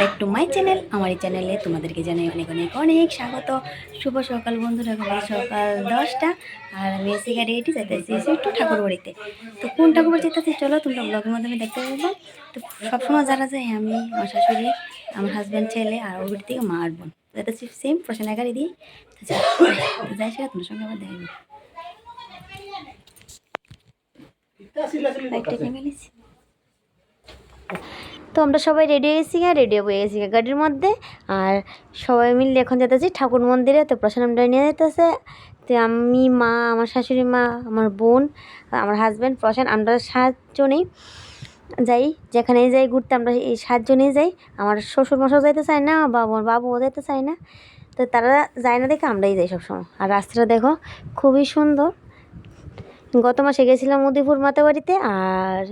Back to my channel আমার এই চ্যানেলে তোমাদেরকে জানাই অনেক অনেক অনেক স্বাগত। শুভ সকাল বন্ধুরা সবাই সকাল দশটা। আর আমি এসে গাড়ি এটি এসে একটু ঠাকুর বাড়িতে। তো কোন ঠাকুর বাড়ি যেতেছি চলো তোমরা ব্লগের মাধ্যমে দেখতে পাবো তো সবসময় যারা যায় আমি আমার শাশুড়ি আমার হাজব্যান্ড ছেলে আর ওর বাড়ি থেকে মা আর বোন। যেতেছি সেম প্রশ্নের গাড়ি দিয়ে। তো যাই সেটা তোমার সঙ্গে আবার ফেলেছি তো আমরা সবাই রেডি হয়েছি গা রেডি হয়ে গেছি গাড়ির মধ্যে। আর সবাই মিলে এখন যেতেছি ঠাকুর মন্দিরে, তো প্রসাদ আমরা নিয়ে যেতেছে। তো আমি, মা, আমার শাশুড়ি মা, আমার বোন, আমার হাজব্যান্ড প্রসাদ, আমরা সাতজনেই যাই। যেখানেই যাই ঘুরতে আমরা এই সাতজনেই যাই। আমার শ্বশুর মশাও যাইতে চায় না, বা আমার বাবুও যাইতে চায় না। তো তারা যায় না দেখে আমরাই যাই সবসময়। আর রাস্তাটা দেখো, খুবই সুন্দর। গত মাসে গেছিলাম উদয়পুর মাতা বাড়িতে আর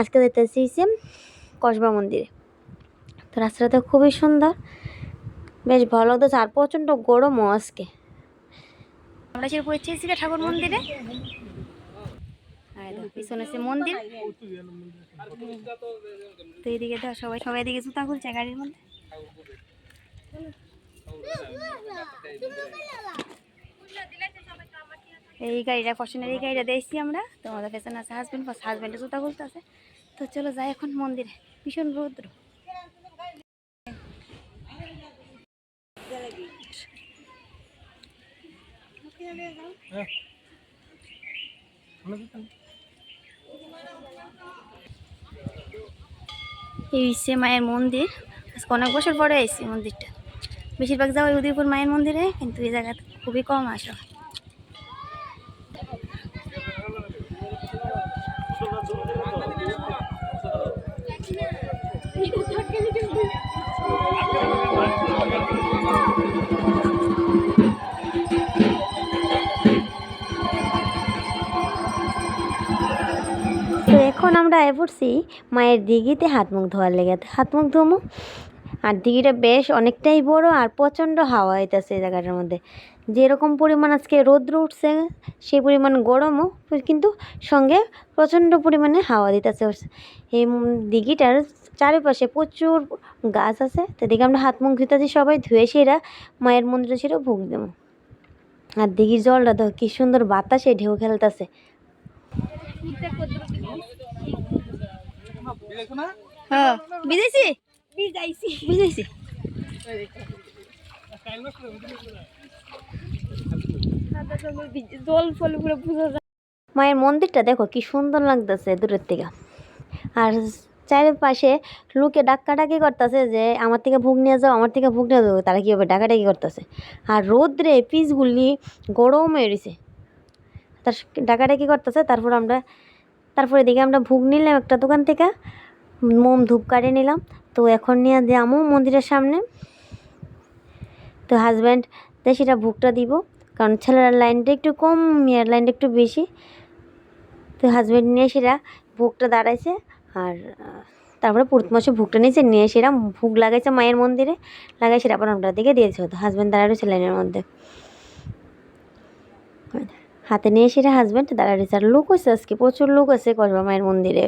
আজকে যেতেছি কসবা মন্দিরে। তো রাস্তাটা তো খুবই সুন্দর। বেশ ভালো লাগতেছে আর প্রচণ্ড গরমও আজকে। আমরা সে পৌঁছেছি ঠাকুর মন্দিরে। পিছনে মন্দির। তো তো সবাই সবাই খুলছে গাড়ির মধ্যে। এই গাড়িটা পছন্দের এই গাড়িটা দিয়েছি আমরা। তোমাদের পেছনে আছে হাজব্যান্ড হাজব্যান্ডের জুতা খুলতে আছে। তো চলো যাই এখন মন্দিরে। ভীষণ রৌদ্র। এই হচ্ছে মায়ের মন্দির। অনেক বছর পরে এসেছি মন্দিরটা। বেশিরভাগ যাওয়া উদয়পুর মায়ের মন্দিরে, কিন্তু এই জায়গাতে খুবই কম আসা এখন আমরা আয় পড়ছি মায়ের দিঘিতে হাত মুখ ধোয়ার লেগে। হাত মুখ ধোমো। আর দিঘিটা বেশ অনেকটাই বড় আর প্রচণ্ড হাওয়া হইতেছে এই জায়গাটার মধ্যে। যেরকম পরিমাণ আজকে রৌদ্র উঠছে, সেই পরিমাণ গরমও, কিন্তু সঙ্গে প্রচণ্ড পরিমাণে হাওয়া দিতেছে। এই দিঘিটার চারিপাশে প্রচুর গাছ আছে। তো দেখে আমরা হাত মুখ ধুতেছি সবাই, ধুয়ে সেরা মায়ের মন্দিরে সেটা ভোগ দেবো। আর দিঘির জলটা তো কি সুন্দর বাতাসে ঢেউ খেলতেছে। হ্যাঁ। বিদেশি? বিজাইছি বিজাইছি জল ফল পুরো বোঝা যায়। মায়ের মন্দিরটা দেখো কি সুন্দর লাগতেছে দূরের থেকে। আর চারিপাশে লোকে ডাক্কাডাকি করতেছে যে আমার থেকে ভোগ নিয়ে যাও আমার থেকে ভোগ নিয়ে যাও। তারা কীভাবে ডাকাডাকি করতেছে? আর রোদ্রে পিসগুলি গরম হয়ে রয়েছে তার ডাকাডাকি করতেছে তারপর আমরা তারপরে দেখে আমরা ভোগ নিলাম একটা দোকান থেকে। মোম ধূপ কাটে নিলাম। তো এখন নিয়ে যাব মন্দিরের সামনে। তো হাজব্যান্ড সেটা ভোগটা দিব। কারণ ছেলের লাইনটা একটু কম, মেয়ের লাইনটা একটু বেশি। তো হাজব্যান্ড নিয়ে সেটা ভোগটা দাঁড়াইছে। আর তারপরে পুরুত মাসে ভোগটা নিয়েছে, নিয়ে সেটা ভোগ লাগাইছে মায়ের মন্দিরে। লাগাই সেটা আবার আমরা দিকে দিয়েছে। হতো হাজব্যান্ড দাঁড়ায় রয়েছে লাইনের মধ্যে। হাতে নিয়ে সেটা হাজব্যান্ড দাঁড়ায় রয়েছে। আর লোক হয়েছে আজকে প্রচুর লোক আছে কসবা মায়ের মন্দিরে।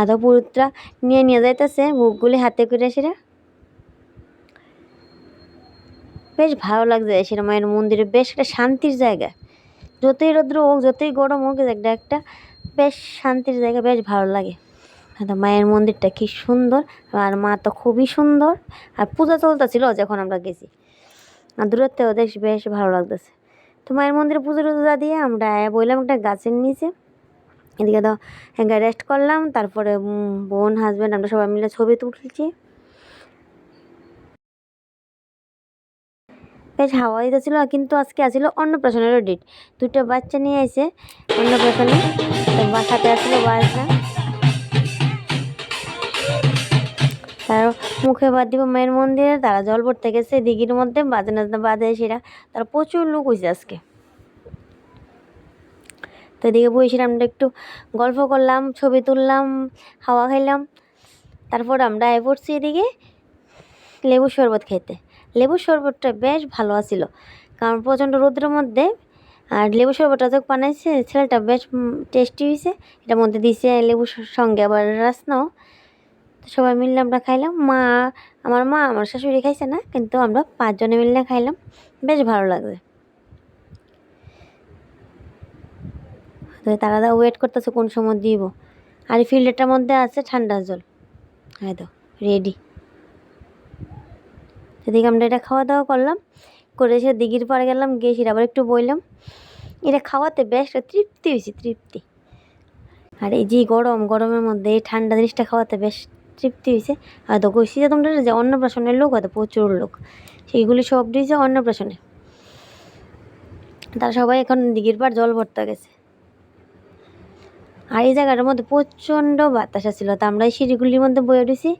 আধা পুরুতরা নিয়ে নিয়ে যাইতেছে ভোগগুলি হাতে করে সেটা বেশ ভালো লাগছে সেটা মায়ের মন্দিরে, বেশ একটা শান্তির জায়গা। যতই রৌদ্র হোক, যতই গরম হোক একটা একটা বেশ শান্তির জায়গা, বেশ ভালো লাগে। আর মায়ের মন্দিরটা কি সুন্দর, আর মা তো খুবই সুন্দর। আর পূজা চলতেছিল যখন আমরা গেছি। আর দূরের থেকেও বেশ বেশ ভালো লাগতেছে। তো মায়ের মন্দিরে পুজো টুজো দিয়ে আমরা বললাম একটা গাছের নিচে। এদিকে তো হ্যাঁ রেস্ট করলাম, তারপরে বোন হাজব্যান্ড আমরা সবাই মিলে ছবি তুলছি। বেশ, হাওয়া দিতেছিল, কিন্তু আজকে আসছিল অন্নপ্রাশনেরও ডেট দুটো বাচ্চা নিয়ে এসে অন্নপ্রাশনে বাসাতে আসলো বাচ্চা তার মুখে বাদ দিব মায়ের মন্দিরে, তারা জল পড়তে গেছে, দিঘির মধ্যে, বাজে নাচতে বাজে সেরা। তারা প্রচুর লোক হয়েছে আজকে। তো এদিকে বসেছিলাম, আমরা একটু গল্প করলাম, ছবি তুললাম, হাওয়া খাইলাম তারপর আমরা আয় পড়ছি এদিকে লেবু শরবত খেতে। লেবুর শরবতটা বেশ ভালো আছিল, কারণ প্রচণ্ড রোদ্রের মধ্যে আর লেবু শরবতটা যে বানাইছে, ছেলেটা বেশ টেস্টি হয়েছে এটার মধ্যে দিয়েছে লেবুর সঙ্গে আবার রাসনাও তো সবাই মিলে আমরা খাইলাম। মা, আমার মা, আমার শাশুড়ি খাইছে না, কিন্তু আমরা পাঁচজনে মিললে খাইলাম। বেশ ভালো লাগবে তো তারা ওয়েট করতেছে, কোন সময় দিব? আর এই ফিল্টারটার মধ্যে আছে ঠান্ডা জল। হ্যাঁ তো রেডি সেদিকে আমরা এটা খাওয়া দাওয়া করলাম, করে এসে দিঘির পাড়ে গেলাম, গিয়ে সেটা আবার একটু বইলাম। এটা খাওয়াতে বেশ তৃপ্তি হয়েছে, তৃপ্তি। আর এই যে গরম, গরমের মধ্যে এই ঠান্ডা জিনিসটা খাওয়াতে বেশ তৃপ্তি হয়েছে। আর তো কইছি যে তোমরা যে অন্নপ্রাশনের লোক হয়তো প্রচুর লোক। সেইগুলি সব দিয়েছে অন্নপ্রাশনে। তারা সবাই এখন দিঘির পাড় জল ভরতে গেছে। আর এই জায়গাটার মধ্যে প্রচণ্ড বাতাস ছিল তা আমরা এই সিঁড়িগুলির মধ্যে বয়ে উঠেছি।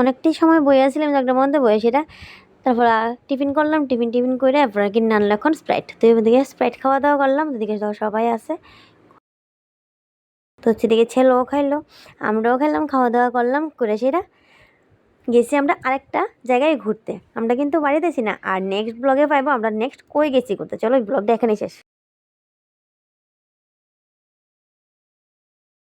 অনেকটাই সময় বয়ে আসছিলাম জায়গাটার মধ্যে বয়ে সেটা। তারপর টিফিন করলাম, টিফিন টিফিন করে তারপর কিনে আনলো এখন স্প্রাইট তো এদিকে স্প্রাইট খাওয়া দাওয়া করলাম, ওদিকে সবাই আছে। তো সেদিকে ছেলেও খাইলো, আমরাও খেলাম খাওয়া দাওয়া করলাম, করে সেটা গেছি আমরা আরেকটা জায়গায় ঘুরতে। আমরা কিন্তু বাড়িতেছি না, আর নেক্সট ব্লগে পাইবো, আমরা নেক্সট কই গেছি ঘুরতে? চলো ব্লগটা এখানেই শেষ।